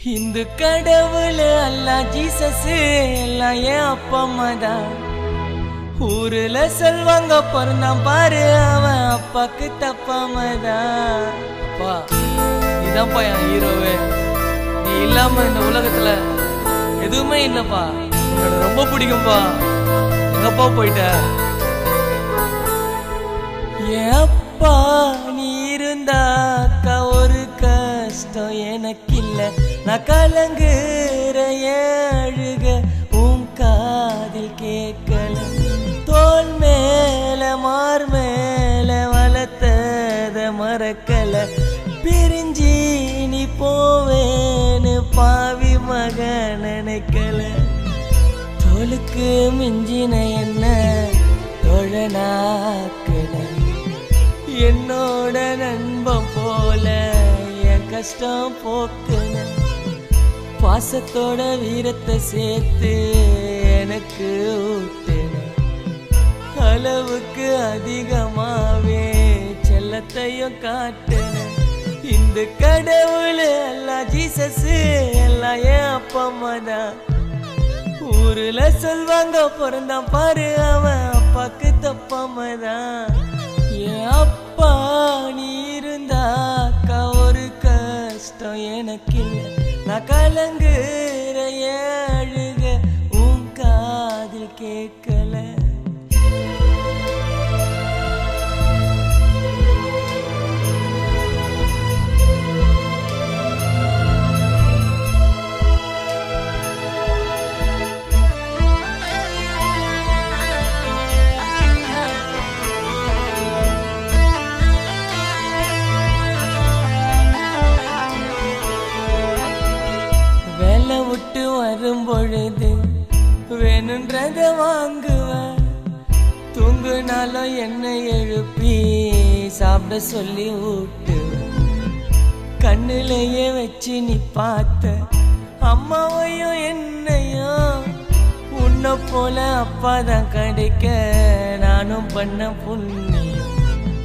இந்து கடவுள் அல்லா ஜீசஸ் எல்லாம் என் அப்பா அம்மா தான் ஊருல சொல்வாங்க பிறந்தான் பாரு அவன் அப்பாக்கு தப்பாம தான் அப்பா இதான்ப்பா என் ஹீரோவே. நீ இல்லாம இந்த உலகத்துல எதுவுமே இல்லப்பா. உன்னோட ரொம்ப பிடிக்கும்பா. எங்கப்பா போயிட்ட? அப்பா நீ இருந்தாக்கா ஒரு கஷ்டம் எனக்கு இல்ல நான் கலங்குற என் அழுக உன் காதில் கேட்கல. தோல் மேல மார் மேல வளர்த்தத மறக்கல. பிரிஞ்சி நீ போவேன்னு பாவி மக நினைக்கல. தோலுக்கு மிஞ்சின என்ன தோழனாக்குன என்னோட நண்பம் போல என் கஷ்டம் போக்குன. பாசத்தோட வீரத்தை சேர்த்து எனக்கு ஊட்டுன. அளவுக்கு அதிகமாவே செல்லத்தையும் காட்டுன. இந்த கடவுள் எல்லாம் ஜீசஸ் எல்லாம் என் அப்பா அம்மா தான். ஊருல சொல்வாங்க பிறந்தான் பாரு அவன் அப்பாக்கு தப்பாம தான். என் அப்பா நீ இருந்தாக்கா ஒரு கஷ்டம் எனக்கு. இல்லை நான் கலங்கு தூங்குனாலும் என்னை எழுப்பி சாப்பிட சொல்லி ஊட்டு கண்ணுலயே வச்சு நீ பார்த்த அம்மாவையும் என்னையும் உன்னை போல அப்பா தான் கிடைக்க நானும் பண்ண புண்ணியம்.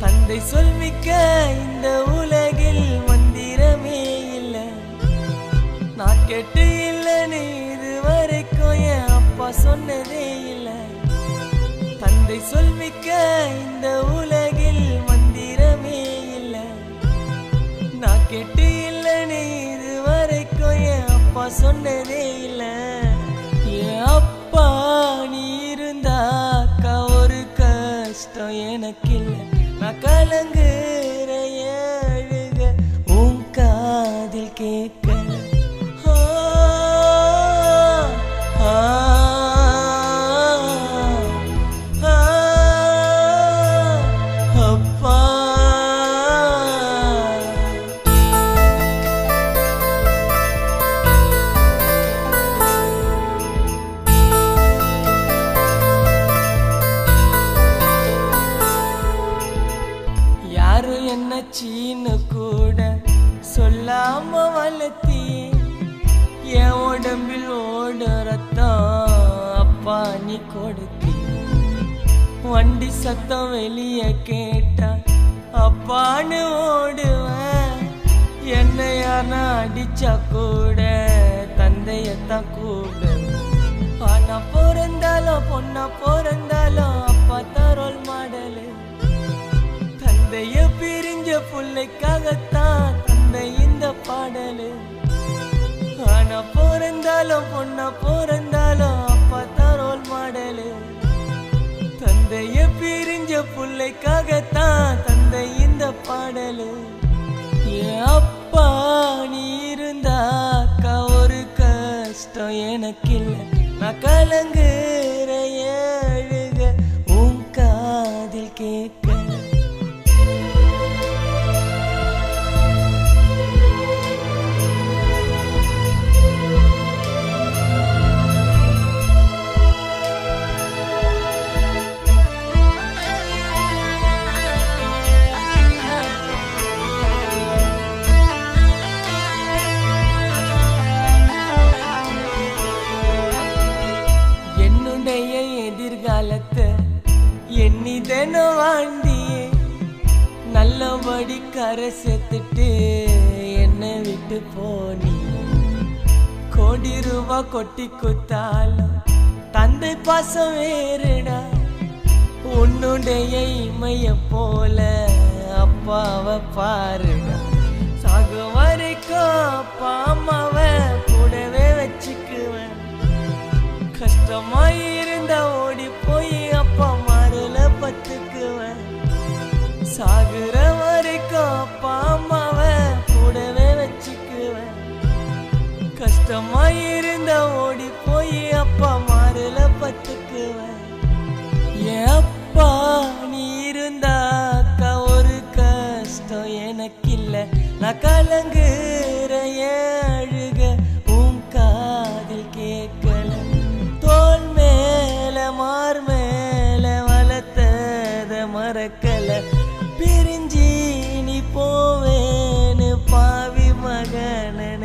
தந்தை சொல்மிக்க இந்த உலகில் மந்திரமே இல்லை. நான் கேட்டு நீ இது வரைக்கும் என் அப்பா சொன்னதே இல்லை. அதை சொல்மிக்க இந்த உலகில் மந்திரமே இல்லை. நான் கேட்டு நீ இது வரைக்கும் என் அப்பா சொன்னதே இல்லை. காலத்தி என் உடம்பில் ஓட ரத்தம் அப்பா நீ கொடுத்தி வண்டி சத்தம் வெளியே கேட்டா அப்பான்னு ஓடுவேன். என்ன யாரா அடிச்சா கூட தந்தையத்தான் கூட ஆனா பிறந்தாலும் பொண்ணா பிறந்தாலும் அப்பா தான் ரோல் மாடலு தந்தைய பிரிஞ்ச பிள்ளைக்காகத்தான் தந்தைய பாடலு. ஆனா பிறந்தாலும் பொண்ணா பிறந்தாலும் அப்பா தான் ரோல் மாடலு தந்தைய பிரிஞ்ச பிள்ளைக்காகத்தான் தந்தை இந்த பாடலு. என் அப்பா நீ இருந்தாக்கா ஒரு கஷ்டம் எனக்கு இல்லை நான் கலங்கு எண்ணி தினம் நல்லபடி கரை சேர்த்துட்டு என்னை விட்டு போனி. கோடி ரூபா கொட்டி குத்தாலும் தந்தை பாசம் வேறுடா. உன்னுடைய இமைய போல அப்பாவை பாருடா. சாகு வரைக்கும் அப்பா அம்மாவை கூடவே வச்சுக்குவேன். கஷ்டமா இருந்தா ஓடி சாகுற வரைக்கும் அப்பா அம்மாவை கூடவே வச்சுக்குவேன். கஷ்டமா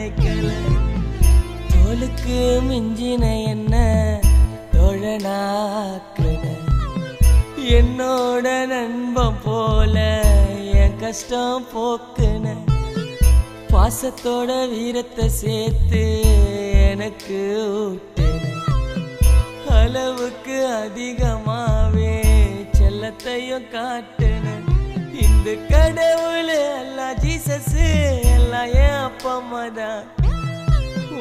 வைக்கல தோலுக்கு மிஞ்சின என்ன? தோழனாக்குன. என்னோட நண்பன் போல என் கஷ்டம் போக்குன. பாசத்தோட வீரத்தை சேர்த்து எனக்கு ஊட்டுன. அளவுக்கு அதிகமாவே செல்லத்தையும் காட்டுன. இந்த கடவுள் எல்லாம் ஜீசஸ் எல்லாம் ஏன் அப்பா அம்மா தான்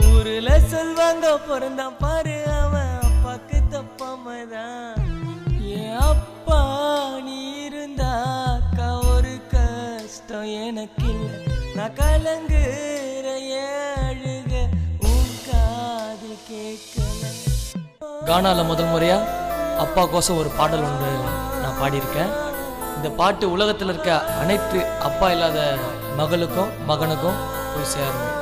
ஊருல சொல்வாங்க பிறந்தான் பாரு அவன் அப்பாக்கு தப்பாமதான் என் அப்பா நீ இருந்தாக்கா ஒரு கஷ்டம் எனக்கு இல்லை நான் கலங்குற அழுக உன் காது கேட்கல. கானால முதல் முறையா அப்பா கோசம் ஒரு பாடல் ஒன்று நான் பாடியிருக்கேன். இந்த பாட்டு உலகத்தில் இருக்க அனைத்து அப்பா இல்லாத மகளுக்கும் மகனுக்கும் puisian